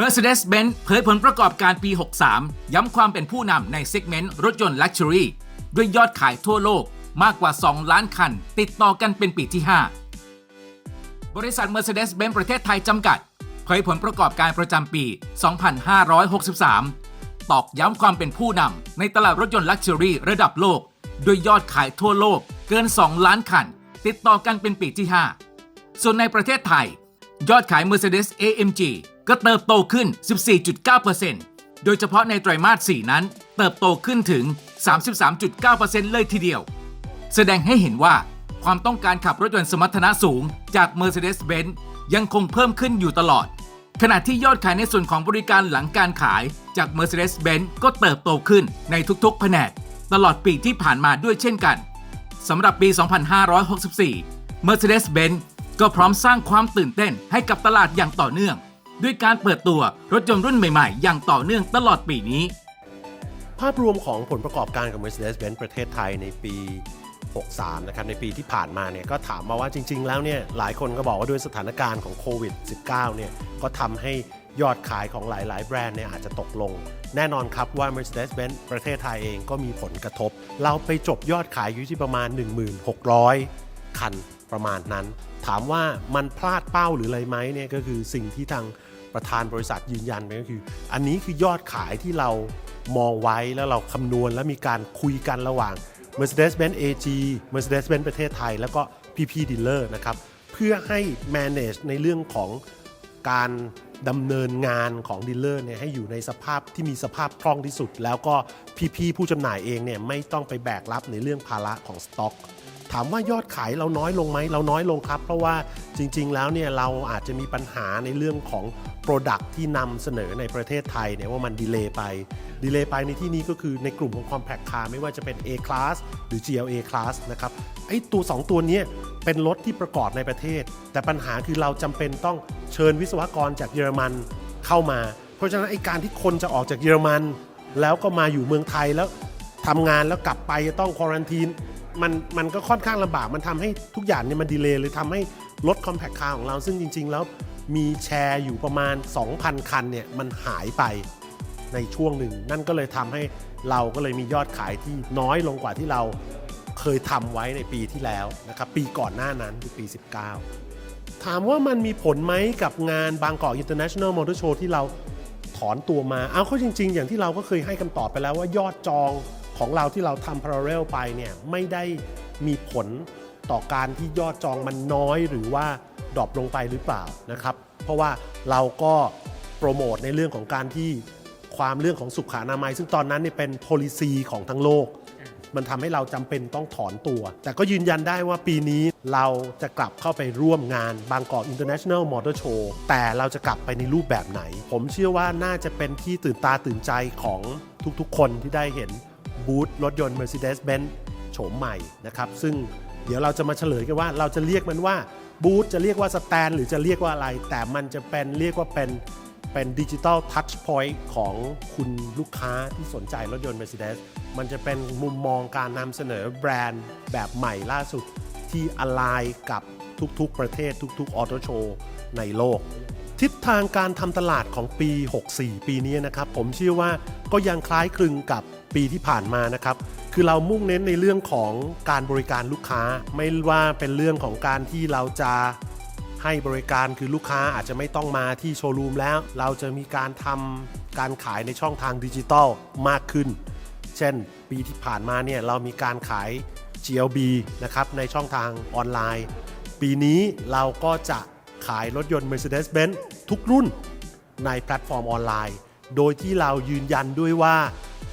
Mercedes-Benz เผยผลประกอบการปี 63 ย้ำความเป็นผู้นำในเซกเมนต์รถยนต์ Luxury ด้วยยอดขายทั่วโลกมากกว่า 2 ล้านคัน ติดต่อกันเป็นปีที่ 5 บริษัท Mercedes-Benz ประเทศไทยจำกัด เผยผลประกอบการประจำปี 2563 ตอกย้ำความเป็นผู้นำในตลาดรถยนต์ Luxury ระดับโลก ด้วยยอดขายทั่วโลกเกิน 2 ล้านคัน ติดต่อกันเป็นปีที่ 5 ส่วนในประเทศไทย ยอดขาย Mercedes AMG ก็เติบโตขึ้น 14.9%โดยเฉพาะในไตรมาส 4 นั้น เติบโตขึ้นถึง 33.9%เลยทีเดียว แสดงให้เห็นว่าความต้องการขับรถยนต์สมรรถนะสูงจาก Mercedes-Benz ยังคงเพิ่มขึ้นอยู่ตลอด ขณะที่ยอดขายในส่วนของบริการหลังการขายจาก Mercedes-Benz ก็เติบโตขึ้นในทุกๆ แผนก ตลอดปีที่ผ่านมาด้วยเช่นกันสำหรับปี 2564 Mercedes-Benz ก็พร้อมสร้างความตื่นเต้นให้กับตลาดอย่างต่อเนื่อง ด้วยการเปิดตัวรถยนต์รุ่นใหม่ๆ อย่างต่อเนื่องตลอดปีนี้ ภาพรวมของผลประกอบการของ Mercedes-Benz ประเทศไทยในปี 63 นะครับ ในปีที่ผ่านมาเนี่ยก็ถามมาว่าจริง ๆ แล้วเนี่ยหลายคนก็บอกว่าด้วยสถานการณ์ของโควิด -19 เนี่ยก็ทำให้ยอดขายของหลาย ๆ แบรนด์เนี่ยอาจจะตกลง แน่นอนครับว่า Mercedes-Benz ประเทศไทยเองก็มีผลกระทบ เราไปจบยอดขายอยู่ที่ประมาณ 1,600 คันประมาณนั้น ถามว่ามันพลาดเป้าหรืออะไรไหมเนี่ยก็คือสิ่งที่ทาง ประธานบริษัทยืนยันไปก็คือ อันนี้คือยอดขายที่เรามองไว้แล้วเราคำนวณและมีการคุยกันระหว่าง Mercedes-Benz AG Mercedes-Benz ประเทศไทย แล้วก็ PP Dealer นะครับ เพื่อให้ manage ในเรื่องของการดำเนินงานของดีลเลอร์เนี่ยให้อยู่ในสภาพที่มีสภาพคล่องที่สุด แล้วก็พี่ๆผู้จำหน่ายเองเนี่ยไม่ต้องไปแบกรับในเรื่องภาระของสต็อก ถามว่ายอดขายเราน้อยลงไหมเราน้อยลงครับ เพราะว่าจริง ๆ แล้วเนี่ยเราอาจจะมีปัญหาในเรื่องของ Product ที่นำเสนอในประเทศไทยเนี่ยว่ามันดีเลย์ไปดีเลย์ไปในที่นี้ก็คือในกลุ่มของ Compact Car ไม่ว่าจะเป็น A Class หรือ GLA Class นะครับไอ้ตัว 2 ตัวนี้เป็นรถที่ประกอบในประเทศ แต่ปัญหาคือเราจำเป็นต้องเชิญวิศวกรจากเยอรมันเข้ามา เพราะฉะนั้นไอ้การที่คนจะออกจากเยอรมัน แล้วก็มาอยู่เมืองไทยแล้วทำงานแล้วกลับไปจะต้องควอรันทีน มันมันก็ค่อนข้างลำบาก มันทำให้ทุกอย่างเนี่ยมันดีเลย์หรือทำให้รถ Compact Car ของเราซึ่งจริง ๆ แล้วมีแชร์อยู่ประมาณ 2,000 คันเนี่ยมันหายไปในช่วงหนึ่ง นั่นก็เลยทำให้เราก็เลยมียอดขายที่น้อยลงกว่าที่เราเคยทำไว้ในปีที่แล้วนะครับปีก่อนหน้านั้นคือปี 19 ถามว่ามันมีผลไหมกับงานบางกอก International Motor Show ที่เราถอนตัวมา เอาเข้าจริง ๆ อย่างที่เราก็เคยให้คำตอบไปแล้วว่ายอดจอง ของเราที่เราทำ parallel ไปเนี่ยไม่ได้มีผลต่อการที่ยอดจองมันน้อยหรือว่าดรอปลงไปหรือเปล่านะครับ เพราะว่าเราก็โปรโมทในเรื่องของการที่ความเรื่องของสุขอนามัย ซึ่งตอนนั้นเนี่ยเป็น policy ของทั้งโลก มันทำให้เราจำเป็นต้องถอนตัว แต่ก็ยืนยันได้ว่าปีนี้เราจะกลับเข้าไปร่วมงานบางกอก International Motor Show แต่เราจะกลับไปในรูปแบบไหน ผมเชื่อว่าน่าจะเป็นที่ตื่นตาตื่นใจของทุกๆ คนที่ได้เห็น บูธรถยนต์ Mercedes-Benz โฉมใหม่นะครับ ซึ่งเดี๋ยวเราจะมาเฉลยกันว่า เราจะเรียกมันว่าบูธจะเรียกว่าสแตนหรือจะเรียกว่าอะไร แต่มันจะเป็นเรียกว่าเป็นเป็นดิจิ t a ลทัชพอยต์ของคุณลูกค้าที่สนใจรถยนต์ Mercedes มันจะเป็นมุมมองการนำเสนอแบรนด์แบบใหม่ล่าสุดที่อ l ไลกับทุกๆ ประเทศทุกๆออโตโชว์ในโลก ทิศทางการทำตลาดของปี 64 ปีนี้นะครับ ผมเชื่อว่าก็ยังคล้ายคลึงกับ ปีที่ผ่านมานะครับ คือเรามุ่งเน้นในเรื่องของการบริการลูกค้า ไม่ว่าเป็นเรื่องของการที่เราจะให้บริการคือลูกค้าอาจจะไม่ต้องมาที่โชว์รูมแล้ว เราจะมีการทำการขายในช่องทางดิจิตอลมากขึ้น เช่น ปีที่ผ่านมาเนี่ยเรามีการขาย GLB นะครับในช่องทางออนไลน์ ปีนี้เราก็จะขายรถยนต์ Mercedes-Benz ทุกรุ่นในแพลตฟอร์มออนไลน์ โดยที่เรายืนยันด้วยว่า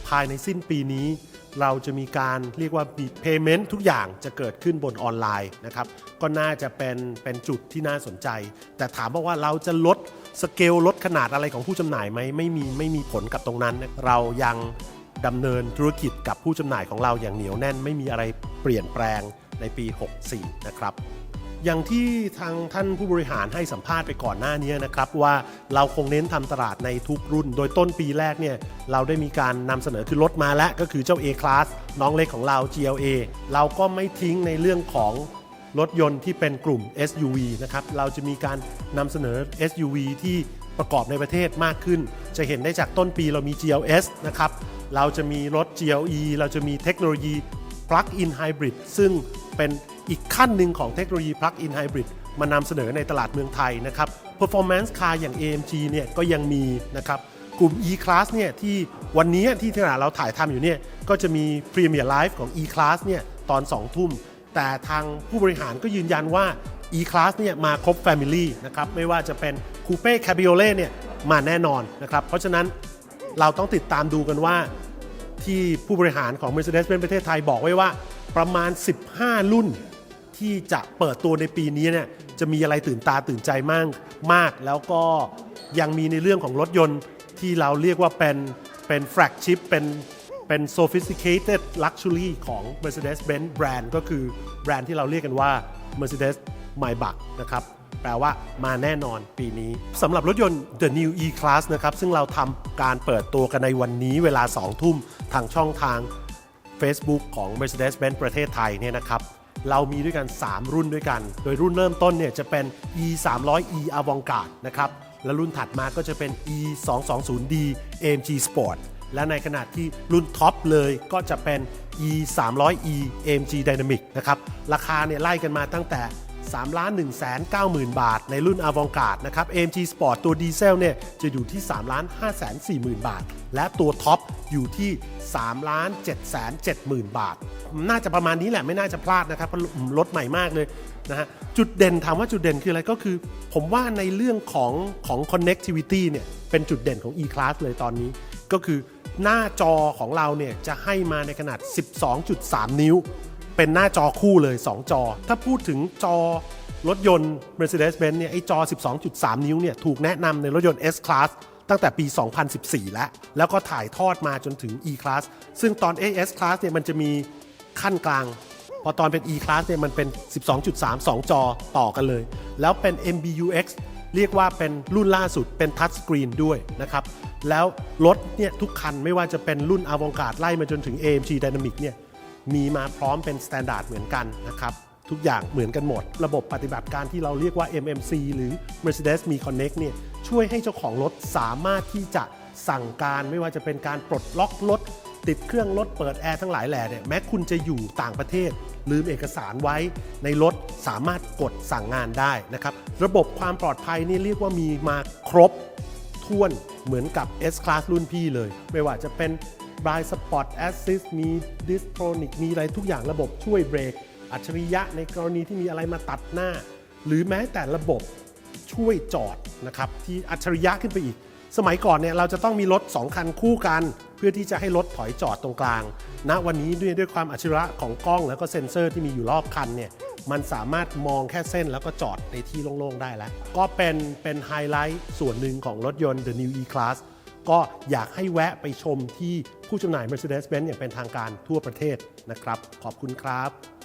ภายในสิ้นปีนี้ เราจะมีการเรียกว่า payment ทุกอย่างจะเกิดขึ้นบนออนไลน์นะครับ ก็น่าจะเป็นเป็นจุดที่น่าสนใจ แต่ถามว่าเราจะลดสเกลลดขนาดอะไรของผู้จำหน่ายไหมไม่มีไม่มีผลกับตรงนั้น เรายังดำเนินธุรกิจกับผู้จำหน่ายของเราอย่างเหนียวแน่น ไม่มีอะไรเปลี่ยนแปลงในปี 64 นะครับ อย่างที่ทางท่านผู้บริหารให้สัมภาษณ์ไปก่อนหน้านี้นะครับ ว่าเราคงเน้นทำตลาดในทุกรุ่น โดยต้นปีแรกเนี่ยเราได้มีการนำเสนอคือรถมาแล้วก็คือเจ้า A Class น้องเล็กของเรา GLA เราก็ไม่ทิ้งในเรื่องของรถยนต์ที่เป็นกลุ่ม SUV นะครับ เราจะมีการนำเสนอ SUV ที่ประกอบในประเทศมากขึ้น จะเห็นได้จากต้นปีเรามี GLS นะครับ เราจะมีรถ GLE เราจะมีเทคโนโลยี Plug-in Hybrid ซึ่ง เป็นอีกขั้นหนึ่งของเทคโนโลยี Plug-in Hybrid มานำเสนอในตลาดเมืองไทยนะครับ Performance Car อย่าง AMG เนี่ยก็ยังมีนะครับกลุ่ม E-Class เนี่ยที่วันนี้ที่ที่เราถ่ายทำอยู่เนี่ยก็จะมี Premier Live ของ E-Class เนี่ยตอน 2 ทุ่ม แต่ทางผู้บริหารก็ยืนยันว่า E-Class เนี่ยมาครบ Family นะครับไม่ว่าจะเป็น Coupe Cabriolet เนี่ยมาแน่นอนนะครับเพราะฉะนั้นเราต้องติดตามดูกันว่าที่ผู้บริหารของ Mercedes-Benz ประเทศไทยบอกไว้ว่า ประมาณ 15 รุ่น ที่จะเปิดตัวในปีนี้เนี่ยจะมีอะไรตื่นตาตื่นใจมากมาก แล้วก็ยังมีในเรื่องของรถยนต์ที่เราเรียกว่าเป็นเป็นแฟลกชิพเป็นเป็น sophisticated luxury ของ Mercedes-Benz แบรนด์ก็คือแบรนด์ที่เราเรียกกันว่า Mercedes Maybach นะครับ แปลว่ามาแน่นอนปีนี้สำหรับรถยนต์ The New E-Class นะครับ ซึ่งเราทำการเปิดตัวกันในวันนี้เวลา 2 ทุ่มทางช่องทาง Facebook ของ Mercedes-Benz ประเทศไทยเนี่ยนะครับเรามีด้วยกัน 3 รุ่นด้วยกัน โดยรุ่นเริ่มต้นเนี่ยจะเป็น E 3 0 0 E Avantgarde นะครับและรุ่นถัดมาก็จะเป็น E 2 2 0 D AMG Sport และในขณะที่รุ่นท็อปเลยก็จะเป็น E 3 0 0 E AMG Dynamic นะครับราคาเนี่ยไล่กันมาตั้งแต่ 3 ล้าน1 9 0 0 0 0 บาท ในรุ่น a v a n g a r d นะครับ AMG Sport ตัวดีเซลเนี่ยจะอยู่ที่ 3 ล้าน5 4 0 0 0 0 บาท และตัวท็อปอยู่ที่3ล้าน7 7 0 0 0 0 บาท น่าจะประมาณนี้แหละไม่น่าจะพลาดนะครับเพราะรถใหม่มากเลยนะฮะจุดเด่นถามว่าจุดเด่นคืออะไรก็คือ ผมว่าในเรื่องของของ connectivity เนี่ยเป็นจุดเด่นของ e-class เลยตอนนี้ ก็คือหน้าจอของเราเนี่ยจะให้มาในขนาด 12.3 นิ้ว เป็นหน้าจอคู่เลย 2 จอ ถ้าพูดถึงจอรถยนต์ Mercedes-Benz เนี่ยไอจอ 12.3 นิ้วเนี่ยถูกแนะนำในรถยนต์ S-Class ตั้งแต่ปี 2014 แล้ว แล้วก็ถ่ายทอดมาจนถึง E-Class ซึ่งตอน S-Class เนี่ยมันจะมีขั้นกลาง พอตอนเป็น E-Class เนี่ยมันเป็น 12.3 2 จอต่อกันเลย แล้วเป็น MBUX เรียกว่าเป็นรุ่นล่าสุดเป็นทัชสกรีนด้วยนะครับ แล้วรถเนี่ยทุกคันไม่ว่าจะเป็นรุ่น a v a n g a r d ไล่มาจนถึง AMG Dynamic เนี่ย มีมาพร้อมเป็น s t ต n d า r d เหมือนกันนะครับทุกอย่างเหมือนกันหมด ระบบปฏิบัติการที่เราเรียกว่า MMC หรือ Mercedes Me Connect เนี่ยช่วยให้เจ้าของรถสามารถที่จะสั่งการไม่ว่าจะเป็นการปลดล็อกรถ ติดเครื่องรถเปิดแอร์ทั้งหลายแหล่เนี่ยแม้คุณจะอยู่ต่างประเทศ ลืมเอกสารไว้ ในรถสามารถกดสั่งงานได้นะครับ ระบบความปลอดภัยนี่เรียกว่ามีมาครบท้วนเหมือนกับ S Class รุ่นพี่เลย ไม่ว่าจะเป็น Blind Spot Assist มี Distronic มีอะไรทุกอย่างระบบช่วยเบรก อัจฉริยะในกรณีที่มีอะไรมาตัดหน้า หรือแม้แต่ระบบช่วยจอดนะครับที่อัจฉริยะขึ้นไปอีก สมัยก่อนเนี่ยเราจะต้องมีรถ 2 คันคู่กัน เพื่อที่จะให้รถถอยจอดตรงกลางณวันนี้ด้วยด้วยความอัจฉริยะของกล้องแล้วก็เซ็นเซอร์ที่มีอยู่รอบคันเนี่ยมันสามารถมองแค่เส้นแล้วก็จอดในที่โล่งๆได้แล้ว ก็เป็นเป็นไฮไลท์ส่วนหนึ่งของรถยนต์ The New E-Class ก็อยากให้แวะไปชมที่ผู้จำหน่าย Mercedes-Benz อย่างเป็นทางการทั่วประเทศนะครับ ขอบคุณครับ